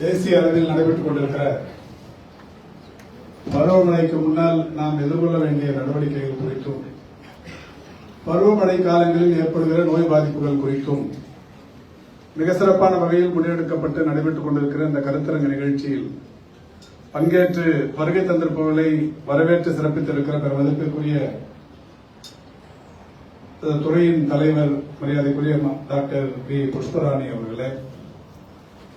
தேசிய அளவில் நடைபெற்றுக் கொண்டிருக்கிற பருவமழைக்கு முன்னால் நாம் எதிர்கொள்ள வேண்டிய நடவடிக்கைகள் குறித்தும் பருவமழை காலங்களில் ஏற்படுகிற நோய் பாதிப்புகள் குறித்தும் மிக சிறப்பான வகையில் முன்னெடுக்கப்பட்டு நடைபெற்றுக் கொண்டிருக்கிற இந்த கருத்தரங்க நிகழ்ச்சியில் பங்கேற்று வருகை தந்திருப்பவர்களை வரவேற்று சிறப்பித்திருக்கிற மதிப்பிற்குரிய துறையின் தலைவர் மரியாதைக்குரிய டாக்டர் பி. புஷ்பராணி அவர்களே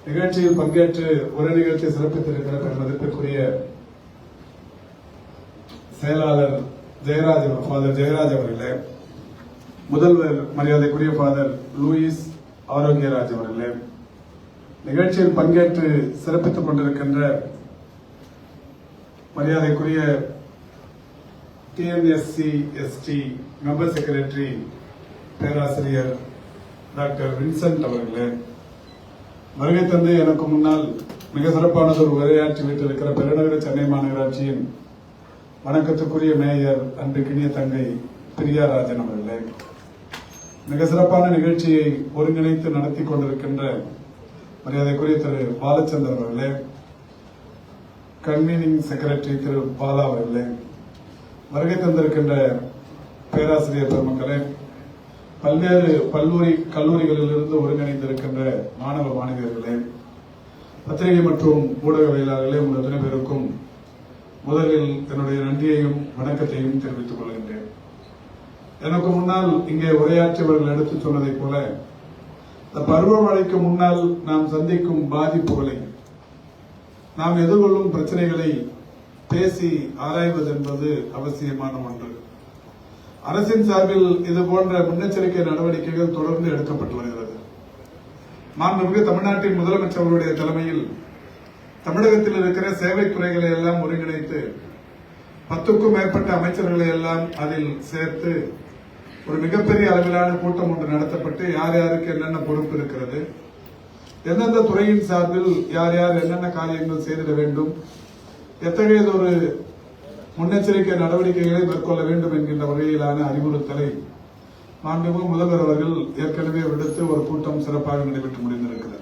நிகழ்ச்சியில் பங்கேற்று ஒரு நிகழ்ச்சியை சிறப்பித்திருக்கிற மதிப்பிற்குரிய செயலாளர் ஜெயராஜ் ஃபாதர் ஜெயராஜ் அவர்களே. முதல்வர் மரியாதைக்குரிய ஃபாதர் லூயிஸ் ஆரோக்கியராஜ் அவர்களே. நிகழ்ச்சியில் பங்கேற்று சிறப்பித்துக் கொண்டிருக்கின்ற மரியாதைக்குரிய டிஎன்எஸ்சி எஸ்டி மெம்பர் செக்ரட்டரி பேராசிரியர் டாக்டர் வின்சென்ட் அவர்களே. வருகை தந்து எனக்கு முன்னால் மிக சிறப்பானதொரு உரையாற்றி வைத்திருக்கிற பெருநகர சென்னை மாநகராட்சியின் வணக்கத்துக்குரிய மேயர் அன்றைக்கினிய தங்கை பிரியா ராஜன் அவர்களே. மிக சிறப்பான நிகழ்ச்சியை ஒருங்கிணைத்து நடத்தி கொண்டிருக்கின்ற மரியாதைக்குரிய திரு பாலச்சந்தர் அவர்களே கன்வீனிங் செக்ரட்டரி திரு பாலா அவர்களே வருகை தந்திருக்கின்ற பேராசிரியர் பெருமக்களே பல்வேறு பல்லூரி கல்லூரிகளிலிருந்து ஒருங்கிணைந்திருக்கின்ற மாணவ மாணவியர்களே பத்திரிகை மற்றும் ஊடகவியலாளர்களே உங்கள் அத்தனை பேருக்கும் முதலில் என்னுடைய நன்றியையும் வணக்கத்தையும் தெரிவித்துக் கொள்கின்றேன். எனக்கு முன்னால் இங்கே உரையாற்றியவர்கள் எடுத்துச் சொன்னதைப் போல இந்த பருவமழைக்கு முன்னால் நாம் சந்திக்கும் பாதிப்புகளை நாம் எதிர்கொள்ளும் பிரச்சனைகளை பேசி ஆராய்வது என்பது அவசியமான ஒன்று. அரசின் சார்பில் இது போன்ற முன்னெச்சரிக்கை நடவடிக்கைகள் தொடர்ந்து எடுக்கப்பட்டு வருகிறது. மாண்புமிகு தமிழ்நாட்டின் முதலமைச்சர் அவருடைய தலைமையில் தமிழகத்தில் இருக்கிற சேவை துறைகளை எல்லாம் ஒருங்கிணைத்து பத்துக்கும் மேற்பட்ட அமைச்சர்களை எல்லாம் அதில் சேர்த்து ஒரு மிகப்பெரிய அளவிலான கூட்டம் ஒன்று நடத்தப்பட்டு யார் யாருக்கு என்னென்ன பொறுப்பு இருக்கிறது எந்தெந்த துறையின் சார்பில் யார் யார் என்னென்ன காரியங்கள் செய்திட வேண்டும் எத்தகையதொரு முன்னெச்சரிக்கை நடவடிக்கைகளை மேற்கொள்ள வேண்டும் என்கின்ற வகையிலான அறிவுறுத்தலை மாண்புமிகு முதல்வர் அவர்கள் ஏற்கனவே விடுத்து ஒரு கூட்டம் சிறப்பாக நடைபெற்று முடிந்திருக்கிறது.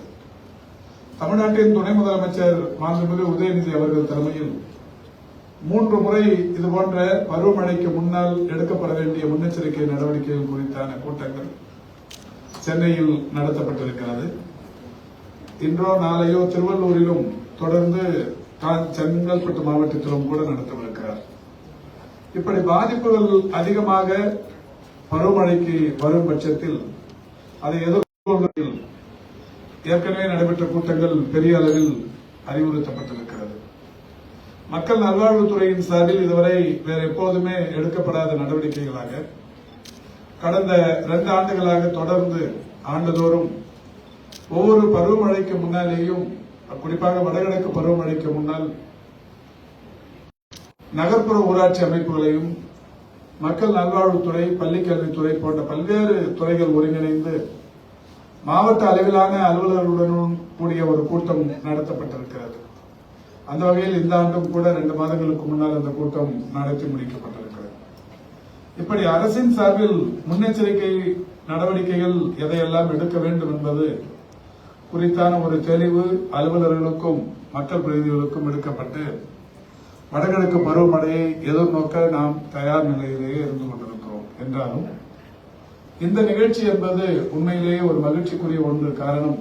தமிழ்நாட்டின் துணை முதலமைச்சர் மாண்புமிகு உதயநிதி அவர்கள் தலைமையில் மூன்று முறை இதுபோன்ற பருவமழைக்கு முன்னால் எடுக்கப்பட வேண்டிய முன்னெச்சரிக்கை நடவடிக்கைகள் குறித்தான கூட்டங்கள் சென்னையில் நடத்தப்பட்டிருக்கிறது. இன்றோ நாளையோ திருவள்ளூரிலும் தொடர்ந்து செங்கல்பட்டு மாவட்டத்திலும் கூட நடத்தப்படும் இப்படி பாதிப்புகள் அதிகமாக பருவமழைக்கு வரும் பட்சத்தில் அதை எதிர்கொள்வதில் ஏற்கனவே நடைபெற்ற கூட்டங்கள் பெரிய அளவில் அறிவுறுத்தப்பட்டிருக்கிறது. மக்கள் நல்வாழ்வுத்துறையின் சார்பில் இதுவரை வேற எப்போதுமே எடுக்கப்படாத நடவடிக்கைகளாக கடந்த இரண்டு ஆண்டுகளாக தொடர்ந்து ஆண்டுதோறும் ஒவ்வொரு பருவமழைக்கு முன்னாலேயும் குறிப்பாக வடகிழக்கு பருவமழைக்கு முன்னால் நகர்ப்புற ஊராட்சி அமைப்புகளையும் மக்கள் நல்வாழ்வுத்துறை பள்ளிக்கல்வித்துறை போன்ற பல்வேறு துறைகள் ஒருங்கிணைந்து மாவட்ட அளவிலான அலுவலர்களுடனும் கூடிய ஒரு கூட்டம் நடத்தப்பட்டிருக்கிறது. அந்த வகையில் இந்த ஆண்டும் கூட ரெண்டு மாதங்களுக்கு முன்னால் அந்த கூட்டம் நடத்தி முடிக்கப்பட்டிருக்கிறது. இப்படி அரசின் சார்பில் முன்னெச்சரிக்கை நடவடிக்கைகள் எதையெல்லாம் எடுக்க வேண்டும் என்பது குறித்தான ஒரு தெளிவு அலுவலர்களுக்கும் மக்கள் பிரதிநிதிகளுக்கும் எடுக்கப்பட்டு வடகிழக்கு பருவமழையை எதிர்நோக்க நாம் தயார் நிலையிலேயே இருந்து கொண்டிருக்கிறோம். என்றாலும் இந்த நிகழ்ச்சி என்பது உண்மையிலேயே ஒரு மகிழ்ச்சிக்குரிய ஒன்று. காரணம்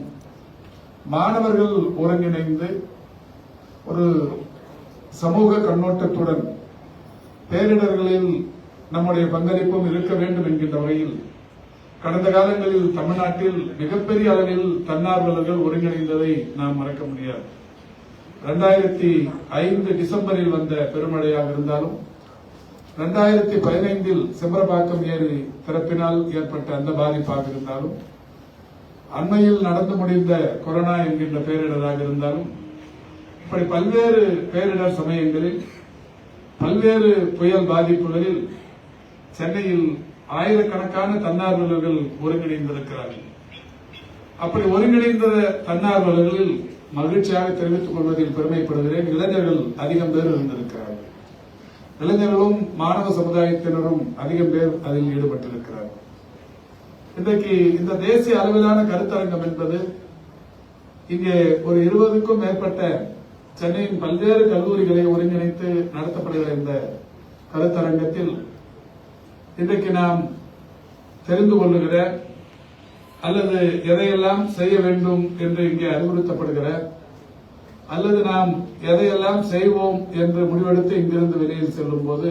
மாணவர்கள் ஒருங்கிணைந்து ஒரு சமூக கண்ணோட்டத்துடன் பேரிடர்களில் நம்முடைய பங்களிப்பும் இருக்க வேண்டும் என்கின்ற வகையில் கடந்த காலங்களில் தமிழ்நாட்டில் மிகப்பெரிய அளவில் தன்னார்வலர்கள் ஒருங்கிணைந்ததை நாம் மறக்க முடியாது. ரெண்டாயிரத்தி ஐந்து டிசம்பரில் வந்த பெருமழையாக இருந்தாலும் ரெண்டாயிரத்தி பதினைந்தில் செம்பரபாக்கம் ஏரி திறப்பினால் ஏற்பட்ட அந்த பாதிப்பாக இருந்தாலும் அண்மையில் நடந்து முடிந்த கொரோனா என்கின்ற பேரிடராக இருந்தாலும் இப்படி பல்வேறு பேரிடர் சமயங்களில் பல்வேறு புயல் பாதிப்புகளில் சென்னையில் ஆயிரக்கணக்கான தன்னார்வலர்கள் ஒருங்கிணைந்திருக்கிறார்கள். அப்படி ஒருங்கிணைந்த தன்னார்வலர்களில் மகிழ்ச்சியாக தெரிவித்துக் கொள்வதில் பெருமைப்படுகிறேன். இளைஞர்கள் அதிகம் பேர் இருந்திருக்கிறார்கள். இளைஞர்களும் மாணவ சமுதாயத்தினரும் அதிகம் பேர் அதில் ஈடுபட்டிருக்கிறார்கள். இன்றைக்கு இந்த தேசிய அளவிலான கருத்தரங்கம் என்பது இங்கே ஒரு இருபதுக்கும் மேற்பட்ட சென்னையின் பல்வேறு கல்லூரிகளை ஒருங்கிணைத்து நடத்தப்படுகிற இந்த கருத்தரங்கத்தில் இன்றைக்கு நாம் தெரிந்து கொள்ளுகிற அல்லது எதையெல்லாம் செய்ய வேண்டும் என்று இங்கே அறிவுறுத்தப்படுகிற அல்லது நாம் எதையெல்லாம் செய்வோம் என்று முடிவெடுத்து இங்கிருந்து வெளியில் செல்லும் போது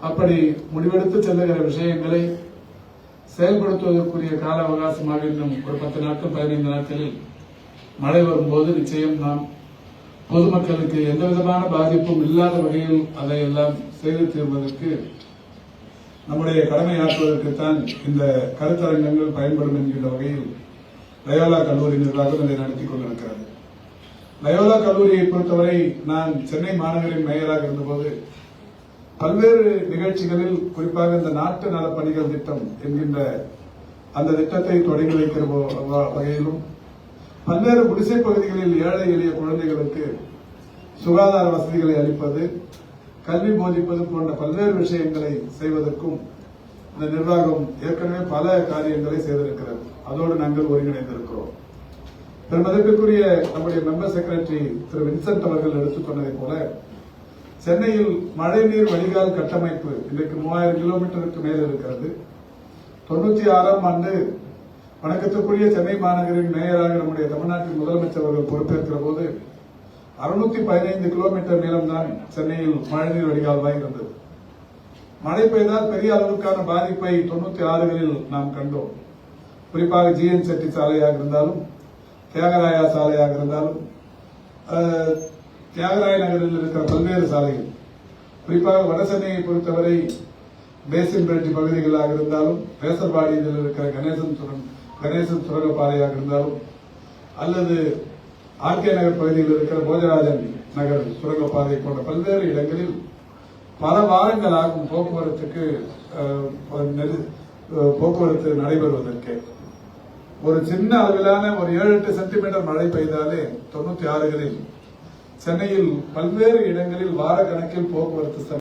அப்படி முடிவெடுத்து செல்லுகிற விஷயங்களை செயல்படுத்துவதற்குரிய கால அவகாசமாக இன்னும் ஒரு பத்து நாட்கள் பதினைந்து நாட்களில் மழை வரும்போது நிச்சயம் நாம் பொதுமக்களுக்கு எந்த விதமான பாதிப்பும் இல்லாத வகையில் அதையெல்லாம் செய்து தீர்வதற்கு நம்முடைய கடமை ஆற்றுவதற்குத்தான் இந்த கருத்தரங்கங்கள் பயன்படும் என்கின்ற வகையில் லயோலா கல்லூரி நிர்வாகம் இதை நடத்தி கொண்டிருக்கிறது. லயோலா கல்லூரியை பொறுத்தவரை நான் சென்னை மாநகரின் மேயராக இருந்தபோது பல்வேறு நிகழ்ச்சிகளில் குறிப்பாக இந்த நாட்டு நலப்பணிகள் திட்டம் என்கின்ற அந்த திட்டத்தை தொடங்கி வைக்கிற வகையிலும் பல்வேறு குடிசை பகுதிகளில் ஏழை எளிய குழந்தைகளுக்கு சுகாதார வசதிகளை அளிப்பது கல்வி போதிப்பது போன்ற பல்வேறு விஷயங்களை செய்வதற்கும் இந்த நிர்வாகம் ஏற்கனவே பல காரியங்களை செய்திருக்கிறது. அதோடு நாங்கள் ஒருங்கிணைந்திருக்கிறோம். பெருமதிப்பிற்குரிய நம்முடைய மெம்பர் செக்ரட்டரி திரு வின்சென்ட் அவர்கள் எடுத்துச் சொன்னதை போல சென்னையில் மழைநீர் வடிகால் கட்டமைப்பு இன்றைக்கு மூவாயிரம் கிலோமீட்டருக்கு மேல் இருக்கிறது. தொண்ணூத்தி ஆறாம் ஆண்டு வணக்கத்துக்குரிய சென்னை மாநகரின் மேயராக நம்முடைய தமிழ்நாட்டின் முதலமைச்சர் அவர்கள் பொறுப்பேற்கிற போது அறுநூத்தி பதினைந்து கிலோமீட்டர் நீளம்தான் சென்னையில் மழைநீர் வடிகால்வாய் இருந்தது. மழை பெய்தால் பெரிய அளவுக்கான பாதிப்பை தொண்ணூத்தி ஆறுகளில் நாம் கண்டோம். குறிப்பாக ஜிஎன் செட்டி சாலையாக இருந்தாலும் தியாகராயா சாலையாக இருந்தாலும் தியாகராய நகரில் இருக்கிற பல்வேறு சாலைகள் குறிப்பாக வட சென்னையை பொறுத்தவரை பேசின் பிரிட்ஜ் பகுதிகளாக இருந்தாலும் பேசர்பாடியில் இருக்கிற கணேசன் சுரங்க கணேசன் சுரங்கப்பாதையாக இருந்தாலும் அல்லது ஆர்கே நகர் பகுதியில் இருக்கிற போஜராஜன் நகர் சுரங்கப்பாதை போன்ற பல்வேறு இடங்களில் பல வாரங்கள் ஆகும் போக்குவரத்துக்கு அஹ், ஒரு நெரு- போக்குவரத்து நடைபெறுவதற்கு. ஒரு சின்ன அளவிலான ஒரு ஏழு எட்டு சென்டிமீட்டர் மழை பெய்தாலே தொண்ணூத்தி ஆறுகளில் சென்னையில் பல்வேறு இடங்களில் வார கணக்கில் போக்குவரத்து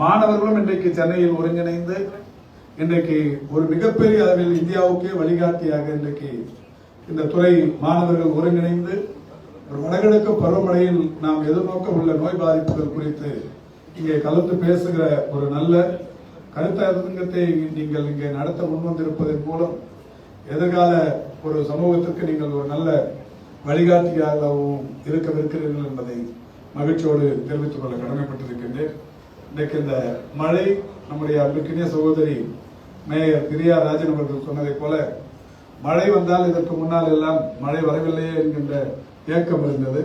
மாணவர்களும் இன்றைக்கு சென்னையில் ஒருங்கிணைந்து இன்றைக்கு ஒரு மிகப்பெரிய அளவில் இந்தியாவுக்கே வழிகாட்டியாக இன்றைக்கு இந்த துறை மாணவர்கள் ஒருங்கிணைந்து ஒரு வடகிழக்கு பருவமழையில் நாம் எதிர்நோக்க உள்ள நோய் பாதிப்புகள் குறித்து இங்கே கலந்து பேசுகிற ஒரு நல்ல கருத்தரங்கத்தை நீங்கள் இங்கே நடத்த முன்வந்திருப்பதன் மூலம் எதிர்கால ஒரு சமூகத்திற்கு நீங்கள் ஒரு நல்ல வழிகாட்டியாகவும் இருக்கவிருக்கிறீர்கள் என்பதை மகிழ்ச்சியோடு தெரிவித்துக் கொள்ள கடமைப்பட்டிருக்கின்றேன். இன்றைக்கு இந்த மழை நம்முடைய அன்புக்கினிய சகோதரி மேயர் பிரியா ராஜன் அவர்கள் சொன்னதைப் போல மழை வந்தால் இதற்கு முன்னால் எல்லாம் மழை வரவில்லையே என்கின்ற ஏக்கம் இருந்தது.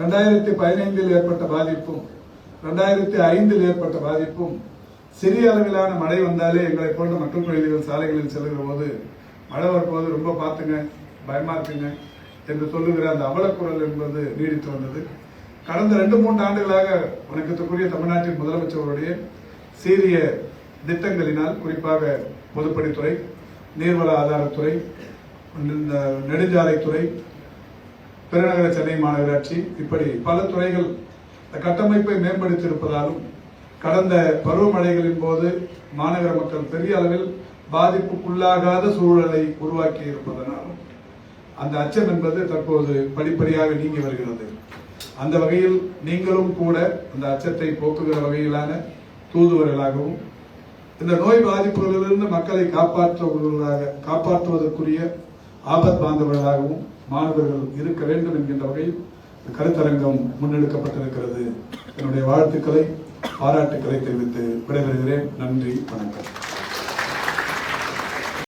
ரெண்டாயிரத்தி பதினைந்தில் ஏற்பட்ட பாதிப்பும் ரெண்டாயிரத்தி ஐந்தில் ஏற்பட்ட பாதிப்பும் சிறிய அளவிலான மழை வந்தாலே எங்களை போன்ற மக்கள் பிரதிநிதிகள் சாலைகளில் செல்கிற போது மழை வரும்போது ரொம்ப பார்த்துங்க பயமா இருக்குங்க என்று சொல்லுகிற அந்த அவலக்குரல் என்பது நீடித்து வந்தது. கடந்த ரெண்டு மூன்று ஆண்டுகளாக வணக்கத்துக்குரிய தமிழ்நாட்டின் முதலமைச்சருடைய சீரிய திட்டங்களினால் குறிப்பாக பொதுப்பணித்துறை நீர்வள ஆதாரத்துறை இந்த நெடுஞ்சாலைத்துறை பெருநகர சென்னை மாநகராட்சி இப்படி பல துறைகள் கட்டமைப்பை மேம்படுத்தியிருப்பதாலும் கடந்த பருவமழைகளின் போது மாநகர மக்கள் பெரிய அளவில் பாதிப்புக்குள்ளாகாத சூழலை உருவாக்கி இருப்பதனாலும் அந்த அச்சம் என்பது தற்போது படிப்படியாக நீங்கி வருகிறது. அந்த வகையில் நீங்களும் கூட அந்த அச்சத்தை போக்குகிற வகையிலான தூதுவர்களாகவும் இந்த நோய் பாதிப்புகளிலிருந்து மக்களை காப்பாற்றுவர்களாக காப்பாற்றுவதற்குரிய ஆபத் பாந்தவர்களாகவும் மாணவர்கள் இருக்க வேண்டும் என்கின்ற வகையில் கருத்தரங்கம் முன்னெடுக்கப்பட்டிருக்கிறது. என்னுடைய வாழ்த்துக்களை பாராட்டுக்களை தெரிவித்து விடைபெறுகிறேன். நன்றி வணக்கம்.